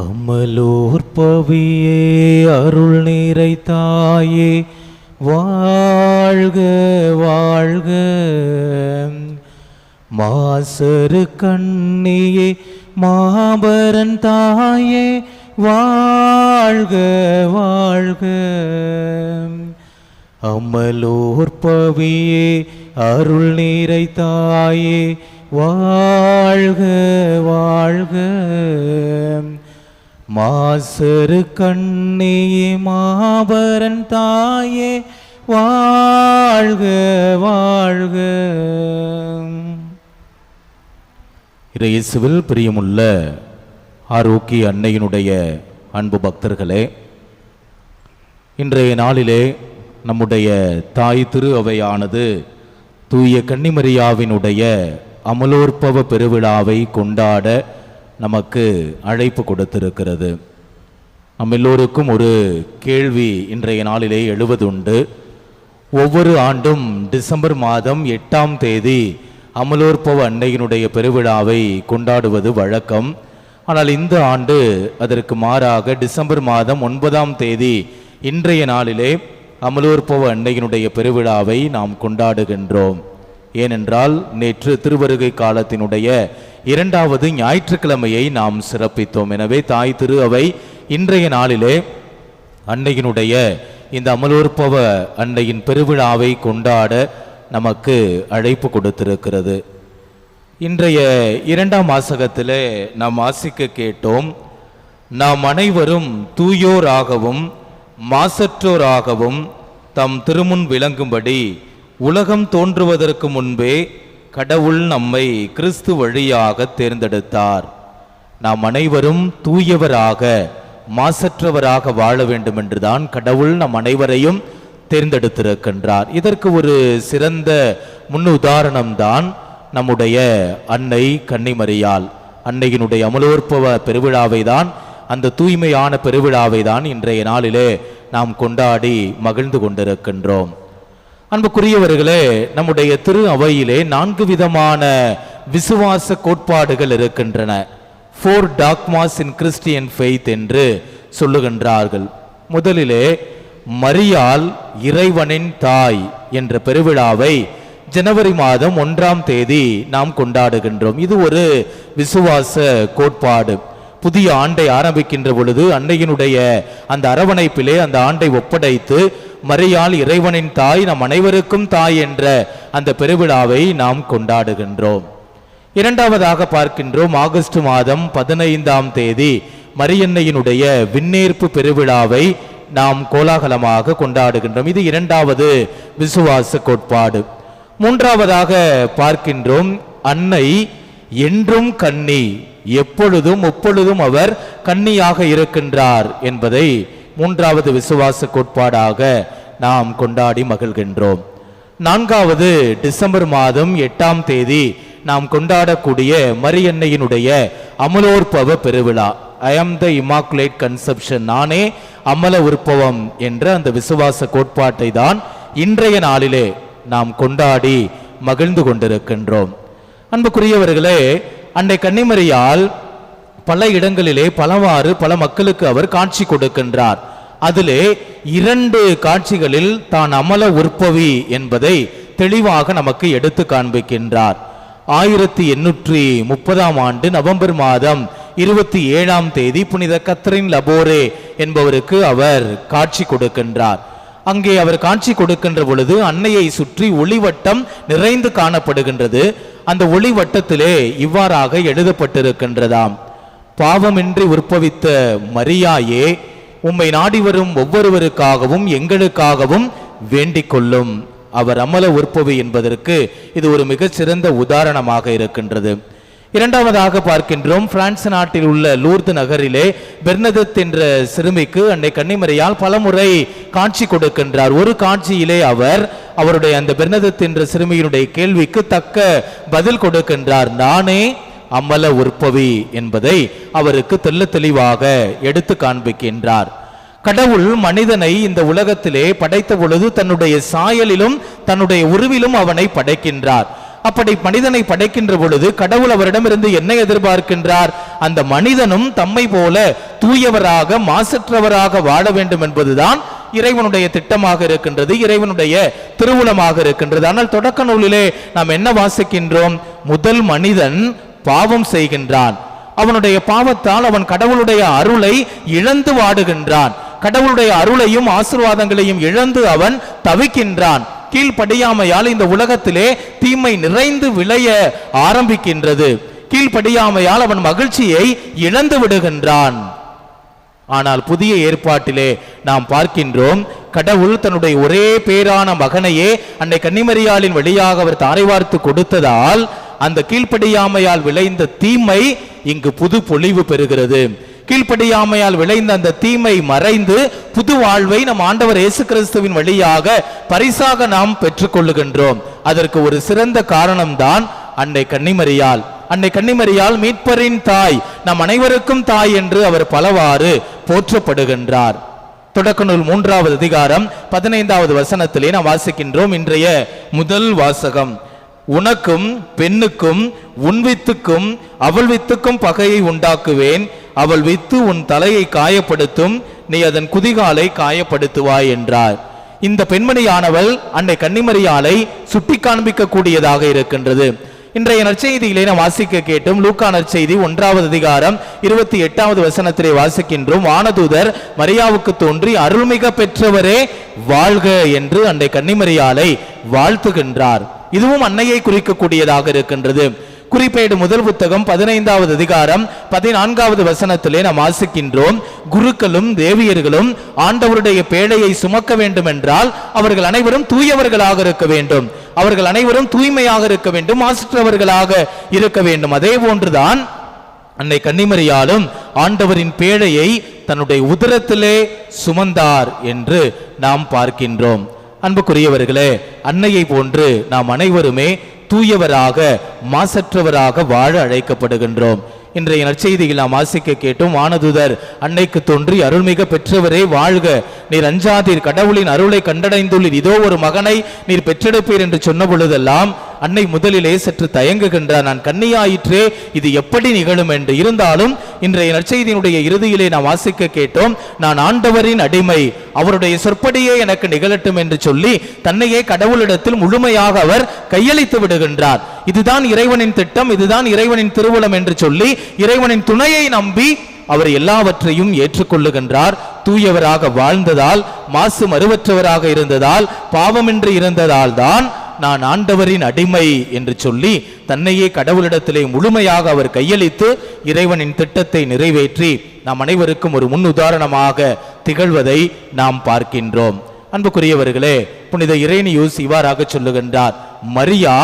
அமலோர் பவியே அருள் நீரை தாயே வாழ்க வாழ்க. மாசரு கண்ணியே மாபரன் தாயே வாழ்க வாழ்க. அமலோர் பவியே அருள் நீரை தாயே வாழ்க வாழ்க. மாசரு கண்ணே மாபரன் தாயே வாழ்க வாழ்க. இறையேசுவில் பிரியமுள்ள ஆரோக்கிய அன்னையினுடைய அன்பு பக்தர்களே இன்றைய நாளிலே நம்முடைய தாய் திரு அவையானது தூய கன்னிமரியாவினுடைய அமலோற்பவ பெருவிழாவை கொண்டாட நமக்கு அழைப்பு கொடுத்திருக்கிறது. நம் எல்லோருக்கும் ஒரு கேள்வி இன்றைய நாளிலே எழுவதுண்டு. ஒவ்வொரு ஆண்டும் டிசம்பர் மாதம் எட்டாம் தேதி அமலோற்பவ அன்னையினுடைய பெருவிழாவை கொண்டாடுவது வழக்கம். ஆனால் இந்த ஆண்டு அதற்கு மாறாக டிசம்பர் மாதம் ஒன்பதாம் தேதி இன்றைய நாளிலே அமலோற்பவ அன்னையினுடைய பெருவிழாவை நாம் கொண்டாடுகின்றோம். ஏனென்றால் நேற்று திருவருகை காலத்தினுடைய இரண்டாவது ஞாயிற்றுக்கிழமையை நாம் சிறப்பித்தோம். எனவே தாய் திரு அவை இன்றைய நாளிலே அன்னையினுடைய இந்த அமலோற்பவ அன்னையின் பெருவிழாவை கொண்டாட நமக்கு அழைப்பு கொடுத்திருக்கிறது. இன்றைய இரண்டாம் ஆசகத்திலே நாம் வாசிக்க கேட்டோம் நாம் அனைவரும் தூயோராகவும் மாசற்றோராகவும் தம் திருமுன் விளங்கும்படி உலகம் தோன்றுவதற்கு முன்பே கடவுள் நம்மை கிறிஸ்து வழியாக தேர்ந்தெடுத்தார். நாம் அனைவரும் தூயவராக மாசற்றவராக வாழ வேண்டும் என்றுதான் கடவுள் நம் அனைவரையும் தேர்ந்தெடுத்திருக்கின்றார். இதற்கு ஒரு சிறந்த முன்னுதாரணம்தான் நம்முடைய அன்னை கன்னிமரியாள். அன்னையினுடைய அமலோற்பவ பெருவிழாவை தான் அந்த தூய்மையான பெருவிழாவை தான் இன்றைய நாளிலே நாம் கொண்டாடி மகிழ்ந்து கொண்டிருக்கின்றோம். அன்புக்குரியவர்களே நம்முடைய திரு அவையிலே நான்கு விதமான விசுவாச கோட்பாடுகள் இருக்கின்றன. Four dogmas in Christian faith என்று சொல்லுகின்றார்கள். முதலிலே மரியால் இறைவனின் தாய் என்ற பெருவிழாவை ஜனவரி மாதம் ஒன்றாம் தேதி நாம் கொண்டாடுகின்றோம். இது ஒரு விசுவாச கோட்பாடு. புதிய ஆண்டை ஆரம்பிக்கின்ற பொழுது அன்னையினுடைய அந்த அரவணைப்பிலே அந்த ஆண்டை ஒப்படைத்து மரியாள் இறைவனின் தாய் நம் அனைவருக்கும் தாய் என்ற அந்த பெருவிழாவை நாம் கொண்டாடுகின்றோம். இரண்டாவதாக பார்க்கின்றோம் ஆகஸ்ட் மாதம் பதினைந்தாம் தேதி மரியன்னையினுடைய விண்ணேற்பு பெருவிழாவை நாம் கோலாகலமாக கொண்டாடுகின்றோம். இது இரண்டாவது விசுவாச கோட்பாடு. மூன்றாவதாக பார்க்கின்றோம் அன்னை என்றும் கன்னி எப்பொழுதும் எப்பொழுதும் அவர் கன்னியாக இருக்கின்றார் என்பதை மூன்றாவது விசுவாச கோட்பாடாக நாம் கொண்டாடி மகிழ்கின்றோம். நான்காவது டிசம்பர் மாதம் எட்டாம் தேதி நாம் கொண்டாடக்கூடிய மரியன்னையினுடைய அமலோற்பவ பெருவிழா. ஐ ஆம் த இமாக்குலேட் கன்செப்ஷன் நானே அமல உற்பவம் என்ற அந்த விசுவாச கோட்பாட்டை தான் இன்றைய நாளிலே நாம் கொண்டாடி மகிழ்ந்து கொண்டிருக்கின்றோம். அன்புக்குரியவர்களே அன்னை கன்னிமரியால் பல இடங்களிலே பலவாறு பல மக்களுக்கு அவர் காட்சி கொடுக்கின்றார். அதிலே இரண்டு காட்சிகளில் தான் அமல உற்பவி என்பதை தெளிவாக நமக்கு எடுத்து காண்பிக்கின்றார். ஆயிரத்தி எண்ணூற்றி முப்பதாம் ஆண்டு நவம்பர் மாதம் இருபத்தி ஏழாம் தேதி புனித கத்ரின் லபோரே என்பவருக்கு அவர் காட்சி கொடுக்கின்றார். அங்கே அவர் காட்சி கொடுக்கின்ற பொழுது அன்னையை சுற்றி ஒளிவட்டம் நிறைந்து காணப்படுகின்றது. அந்த ஒளிவட்டத்திலே இவ்வாறாக எழுதப்பட்டிருக்கின்றதாம். பாவமின்றி உற்பவித்த மரியாயே உம்மை நாடி வரும் ஒவ்வொருவருக்காகவும் எங்களுக்காகவும் வேண்டிக் கொள்ளும் அவர் அமல உற்பவி என்பதற்கு இது ஒரு மிகச்சிறந்த உதாரணமாக இருக்கின்றது. இரண்டாவதாக பார்க்கின்றோம் பிரான்ஸ் நாட்டில் உள்ள லூர்து நகரிலே பெர்னதத் என்ற சிறுமிக்கு அன்னை கன்னிமரியால் பலமுறை காட்சி கொடுக்கின்றார். ஒரு காட்சியிலே அவர் அவருடைய அந்த பெர்னதத் என்ற சிறுமியினுடைய கேள்விக்கு தக்க பதில் கொடுக்கின்றார். நானே அமல உற்பவி என்பதை அவருக்கு தெள்ள தெளிவாக எடுத்து காண்பிக்கின்றார். கடவுள் மனிதனை இந்த உலகத்திலே படைத்த பொழுது தன்னுடைய சாயலிலும் தன்னுடைய உருவிலும் அவனை படைக்கின்றார். அப்படி மனிதனை படைக்கின்ற பொழுது கடவுள் அவரிடமிருந்து என்ன எதிர்பார்க்கின்றார்? அந்த மனிதனும் தம்மை போல தூயவராக மாசற்றவராக வாழ வேண்டும் என்பதுதான் இறைவனுடைய திட்டமாக இருக்கின்றது இறைவனுடைய திருவுளமாக இருக்கின்றது. ஆனால் தொடக்க நூலிலே நாம் என்ன வாசிக்கின்றோம்? முதல் மனிதன் பாவம் செய்கின்றான். அவனுடைய பாவத்தால் அவன் கடவுளுடைய அருளை இழந்து வாடுகின்றான். கடவுளுடைய அருளையும் ஆசீர்வாதங்களையும் இழந்து அவன் தவிக்கின்றான். கீழ்படியாமையால் இந்த உலகத்திலே தீமை நிறைந்து விளைய ஆரம்பிக்கின்றது. கீழ்படியாமையால் அவன் மகிழ்ச்சியை இழந்து விடுகின்றான். ஆனால் புதிய ஏற்பாட்டிலே நாம் பார்க்கின்றோம் கடவுள் தன்னுடைய ஒரே பேரான மகனையே அன்னை கன்னிமரியாளின் வழியாக அவர் தாரை வார்த்து கொடுத்ததால் அந்த கீழ்ப்படியாமையால் விளைந்த தீமை இங்கு புது பொலிவு பெறுகிறது. கீழ்ப்படியாமையால் விளைந்த அந்த தீமை மறைந்து புது வாழ்வை நம் ஆண்டவர் இயேசு கிறிஸ்துவின் வழியாக பரிசாக நாம் பெற்றுக்கொள்ளுகின்றோம். அதற்கு ஒரு சிறந்த காரணம்தான் அன்னை கன்னிமரியால் அன்னை கன்னிமரியால் மீட்பரின் தாய் நம் அனைவருக்கும் தாய் என்று அவர் பலவாறு போற்றப்படுகின்றார். தொடக்க நூல் மூன்றாவது அதிகாரம் பதினைந்தாவது வசனத்திலே நாம் வாசிக்கின்றோம் இன்றைய முதல் வாசகம். உனக்கும் பெண்ணுக்கும் உன் வித்துக்கும் அவள் வித்துக்கும் பகையை உண்டாக்குவேன். அவள் வித்து உன் தலையை காயப்படுத்தும். நீ அதன் குதிகாலை காயப்படுத்துவாய் என்றார். இந்த பெண்மணியானவள் அன்னை கன்னிமரியாலை சுட்டி காண்பிக்க கூடியதாக இருக்கின்றது. இன்றைய நற்செய்தியிலே நாம் வாசிக்க கேட்டும் லூக்கா நற்செய்தி ஒன்றாவது அதிகாரம் இருபத்தி எட்டாவது வசனத்திலே வாசிக்கின்றோம். வானதூதர் மரியாவுக்கு தோன்றி அருள்மிக பெற்றவரே வாழ்க என்று அன்னை கன்னிமரியாலை வாழ்த்துகின்றார். இதுவும் அன்னையை குறிக்கக்கூடியதாக இருக்கின்றது. குறிப்பேடு முதல் புத்தகம் பதினைந்தாவது அதிகாரம் பதினான்காவது வசனத்திலே நாம் வாசிக்கின்றோம். குருக்களும் தேவியர்களும் ஆண்டவருடைய பேழையை சுமக்க வேண்டும் என்றால் அவர்கள் அனைவரும் தூயவர்களாக இருக்க வேண்டும். அவர்கள் அனைவரும் தூய்மையாக இருக்க வேண்டும் மாசற்றவர்களாக இருக்க வேண்டும். அதே போன்றுதான் அன்னை கன்னிமரியாலும் ஆண்டவரின் பேழையை தன்னுடைய உதரத்திலே சுமந்தார் என்று நாம் பார்க்கின்றோம். அன்புக்குரியவர்களே அன்னையை போன்று நாம் அனைவருமே தூயவராக மாசற்றவராக வாழ அழைக்கப்படுகின்றோம். இன்றைய நற்செய்தியில் நாம் வாசிக்க கேட்டோம் வானதுதர் அன்னைக்கு தோன்றி அருள்மிக பெற்றவரே வாழ்க. நீர் அஞ்சாதீர் கடவுளின் அருளை கண்டடைந்துள்ளீர். இதோ ஒரு மகனை நீர் பெற்றெடுப்பீர் என்று சொன்ன பொழுதெல்லாம் அன்னை முதலிலே சற்று தயங்குகின்றார் நான் கண்ணியாயிற்றே இது எப்படி நிகழும் என்று இருந்தாலும் இன்றைய நற்செய்தியினுடைய இறுதியிலே நாம் வாசிக்க கேட்டோம். நான் ஆண்டவரின் அடிமை அவருடைய சொற்படியே எனக்கு நிகழட்டும் என்று சொல்லி தன்னையே கடவுளிடத்தில் முழுமையாக அவர் கையளித்து விடுகின்றார். இதுதான் இறைவனின் திட்டம் இதுதான் இறைவனின் திருவுளம் என்று சொல்லி இறைவனின் துணையை நம்பி அவர் எல்லாவற்றையும் ஏற்றுக்கொள்ளுகின்றார். தூயவராக வாழ்ந்ததால் மாசு மறுவற்றவராக இருந்ததால் பாவமின்றி இருந்ததால் தான் நான் ஆண்டவரின் அடிமை என்று சொல்லி தன்னையே கடவுளிடத்திலே முழுமையாக அவர் கையளித்து இறைவனின் திட்டத்தை நிறைவேற்றி நாம் அனைவருக்கும் ஒரு முன் உதாரணமாக திகழ்வதை நாம் பார்க்கின்றோம். அன்புக்குரியவர்களே புனித இறைனியூஸ் இவ்வாறாக சொல்லுகின்றார் மரியா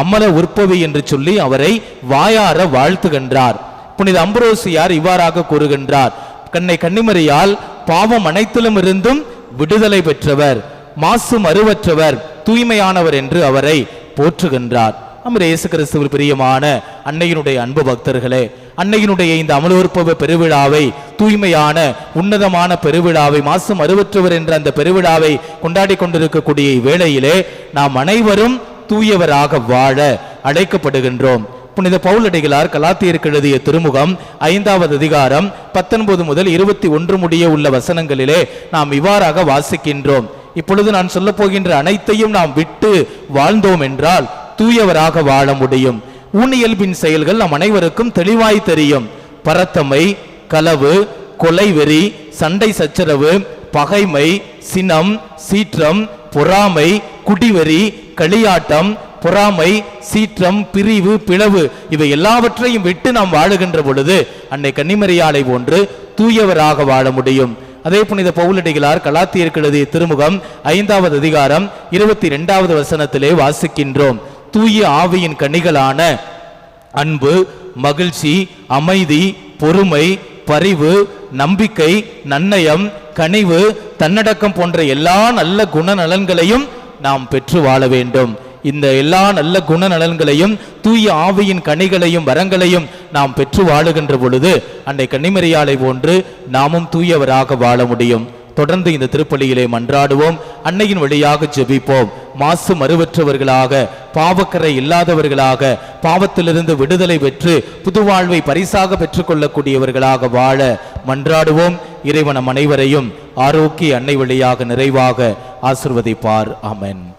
அமல உற்பவி என்று சொல்லி அவரை வாயார வாழ்த்துகின்றார். புனித அம்பரோசியார் இவ்வாறாக கூறுகின்றார் கண்ணை கன்னிமரியால் பாவம் அனைத்திலும் இருந்தும் விடுதலை பெற்றவர். மாசு மறுவற்றவர் தூய்மையானவர் என்று அவரை போற்றுகின்றார். நம்ம இயேசு கிறிஸ்துவர் பிரியமான அன்னையினுடைய அன்பு பக்தர்களே அன்னையினுடைய இந்த அமலோற்பவ பெருவிழாவை தூய்மையான உன்னதமான பெருவிழாவை மாசம் மறுவற்றவர் என்ற அந்த பெருவிழாவை கொண்டாடி கொண்டிருக்கக்கூடிய வேளையிலே நாம் அனைவரும் தூயவராக வாழ அழைக்கப்படுகின்றோம். புனித பவுலடிகளார் கலாத்தியருக்கு எழுதிய திருமுகம் ஐந்தாவது அதிகாரம் பத்தொன்பது முதல் இருபத்தி ஒன்று முடிய உள்ள வசனங்களிலே நாம் இவ்வாறாக வாசிக்கின்றோம். இப்பொழுது நான் சொல்ல போகின்ற அனைத்தையும் நாம் விட்டு வாழ்ந்தோம் என்றால் தூயவராக வாழ முடியும். ஊனியல்பின் செயல்கள் நம் அனைவருக்கும் தெளிவாய் தெரியும். பரத்தமை களவு கொலைவெறி சண்டை சச்சரவு பகைமை சினம் சீற்றம் பொறாமை குடிவெறி களியாட்டம் பொறாமை சீற்றம் பிரிவு பிளவு இவை எல்லாவற்றையும் விட்டு நாம் வாழுகின்ற பொழுது அன்னை கன்னிமரியாலை போன்று தூயவராக வாழ முடியும். அதே புனித பவுலடிகளார் கலாத்தியருக்கு எழுதிய திருமுகம் ஐந்தாவது அதிகாரம் இருபத்தி இரண்டாவது வசனத்திலே வாசிக்கின்றோம். தூய ஆவியின் கனிகளான அன்பு மகிழ்ச்சி அமைதி பொறுமை பரிவு நம்பிக்கை நன்னயம் கனிவு தன்னடக்கம் போன்ற எல்லா நல்ல குணநலன்களையும் நாம் பெற்று வாழ வேண்டும். இந்த எல்லா நல்ல குண நலன்களையும் தூய ஆவியின் கனிகளையும் வரங்களையும் நாம் பெற்று வாழுகின்ற பொழுது அன்னை கன்னிமரியாலை போன்று நாமும் தூயவராக வாழ முடியும். தொடர்ந்து இந்த திருப்பலியிலே மன்றாடுவோம். அன்னையின் வழியாக ஜெபிப்போம். மாசு மறுவற்றவர்களாக பாவக்கரை இல்லாதவர்களாக பாவத்திலிருந்து விடுதலை பெற்று புது வாழ்வை பரிசாக பெற்றுக்கொள்ளக்கூடியவர்களாக வாழ மன்றாடுவோம். இறைவன அனைவரையும் ஆரோக்கிய அன்னை வழியாக நிறைவாக ஆசிர்வதிப்பார். அமன்